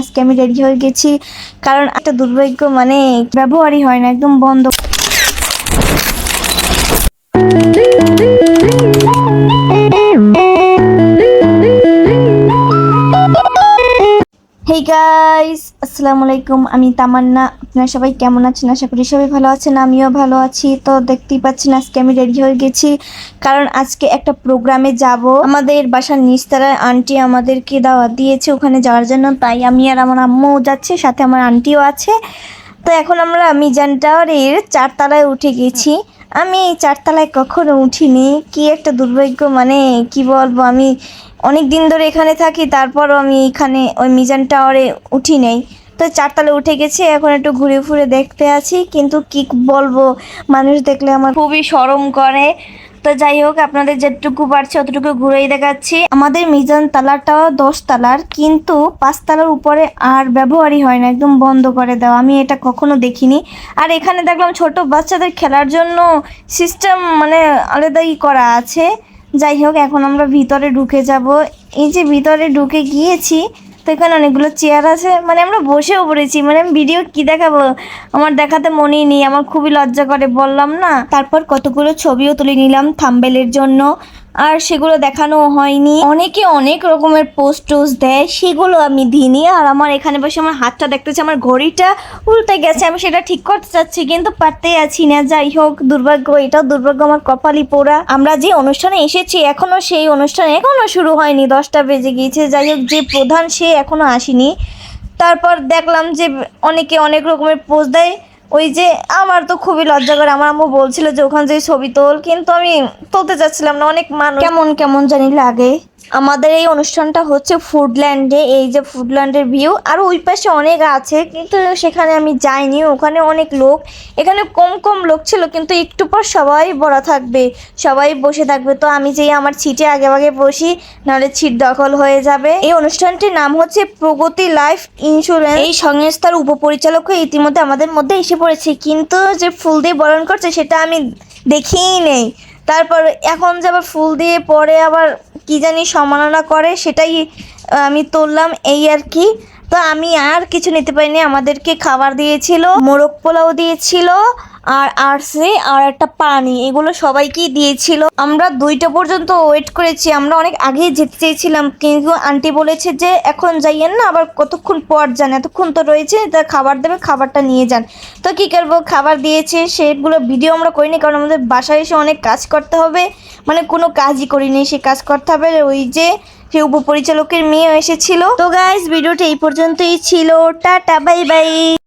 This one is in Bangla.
আজকে আমি রেডি হয়ে গেছি। কারণ একটা দুর্ভাগ্য মানে ব্যবহারই হয় না একদম বন্ধ। হেই গাইস আসসালামু আলাইকুম, আমি তামান্না। আপনারা সবাই কেমন আছেন? আশা করি সবাই ভালো আছেন, আমিও ভালো আছি। তো দেখতেই পাচ্ছেন, আজকে আমি রেডি হয়ে গেছি। কারণ আজকে একটা প্রোগ্রামে যাব। আমাদের বাসার নিচতলায় আন্টি আমাদেরকে দাওয়াত দিয়েছে ওখানে যাওয়ার জন্য। তাই আমি আর আমার আম্মু যাচ্ছে, সাথে আমার আন্টিও আছে। তো এখন আমরা মিজান টাওয়ারের চারতলায় উঠে গেছি। আমি চারতলায় কখনো উঠিনি। কি একটা দুর্ভাগ্য মানে কি বলব? আমি অনেক দিন ধরে এখানে থাকি, তারপরও আমি এখানে ওই মিজান টাওয়ারে উঠি নেই। তো চারতলা উঠে গেছি, এখন একটু ঘুরে ফুরে দেখতে আছি। কিন্তু কি বলব, মানুষ দেখলে আমার খুবই সরম করে। তো যাই হোক, আপনাদের যেটুকু পারছে অতটুকু ঘুরেই দেখাচ্ছি। আমাদের মিজান তালাটাও দশ তালার, কিন্তু পাঁচ তালার উপরে আর ব্যবহারই হয় না, একদম বন্ধ করে দেওয়া। আমি এটা কখনো দেখিনি। আর এখানে দেখলাম ছোট বাচ্চাদের খেলার জন্য সিস্টেম মানে আলাদাই করা আছে। যাই হোক, এখন আমরা ভিতরে ঢুকে যাব। এই যে ভিতরে ঢুকে গিয়েছি তো এখানে অনেকগুলো চেয়ার আছে। মানে আমরা বসেও পড়েছি মানে আমি ভিডিও কি দেখাবো? আমার দেখাতে মনেই নেই, আমার খুবই লজ্জা করে, বললাম না। তারপর কতগুলো ছবিও তুলে নিলাম থাম্বেলের জন্য। আর সেগুলো দেখানো হয়নি। অনেকে অনেক রকমের পোস্ট দেয়, সেগুলো আমি দিইনি। আর আমার এখানে বসে আমার হাতটা দেখতেছে, আমার ঘড়িটা উল্টে গেছে। আমি সেটা ঠিক করতে চাচ্ছি, কিন্তু পারতেই আছি না। যাই হোক, দুর্ভাগ্য, এটাও দুর্ভাগ্য আমার কপালি পোড়া। আমরা যে অনুষ্ঠানে এসেছি, এখনও সেই অনুষ্ঠান এখনও শুরু হয়নি। দশটা বেজে গিয়েছে। যাই হোক, যে প্রধান, সে এখনও আসেনি। তারপর দেখলাম যে অনেকে অনেক রকমের পোজ দেয়। ওই যে আমার তো খুবই লজ্জা করে। আমার আম্মু বলছিল যে ওখানে যে ছবি তোল, কিন্তু আমি তুলতে চাচ্ছিলাম না, অনেক মানুষ কেমন কেমন জানি লাগে। আমাদের এই অনুষ্ঠানটা হচ্ছে ফুডল্যান্ডে, এই যে ফুডল্যান্ডের ভিউ। আর ওই পাশে অনেক আছে, কিন্তু সেখানে আমি যাইনি। ওখানে অনেক লোক, এখানে কম কম লোক ছিল, কিন্তু একটু পর সবাই বড় থাকবে, সবাই বসে থাকবে। তো আমি যেই আমার ছিটে আগে আগে বসি, নাহলে ছিট দখল হয়ে যাবে। এই অনুষ্ঠানটির নাম হচ্ছে প্রগতি লাইফ ইন্স্যুরেন্স। এই সংস্থার উপপরিচালক ইতিমধ্যে আমাদের মধ্যে এসে পড়েছে। কিন্তু যে ফুল দিয়ে বরণ করছে, সেটা আমি দেখিই নেই। তারপর এখন যে আবার ফুল দিয়ে পরে আবার কি জানি সম্মাননা করে সেটাই আমি তুললাম এই আর কি। তো আমি আর কিছু নিতে পারিনি। আমাদেরকে খাবার দিয়েছিল, মোরগ পোলাও দিয়েছিল, আর আরসে, আর একটা পানি। এগুলো সবাইকেই দিয়েছিল। আমরা দুইটা পর্যন্ত ওয়েট করেছি। আমরা অনেক আগেই যেতে চেয়েছিলাম, কিন্তু আন্টি বলেছে যে, এখন যাইয়েন না, আবার কতক্ষণ পর যান? এতক্ষণ তো রয়েছে, তা খাবার দেবে, খাবারটা নিয়ে যান। তো কী করব? খাবার দিয়েছে, সেগুলো ভিডিও আমরা করিনি, কারণ আমাদের বাসায় এসে অনেক কাজ করতে হবে। মানে কোনো কাজই করিনি, সে কাজ করতে হবে। ওই যে সে উপপরিচালকের মেয়ে এসেছিল। তো গাইজ ভিডিওটা এই পর্যন্তই ছিল। Tata bye bye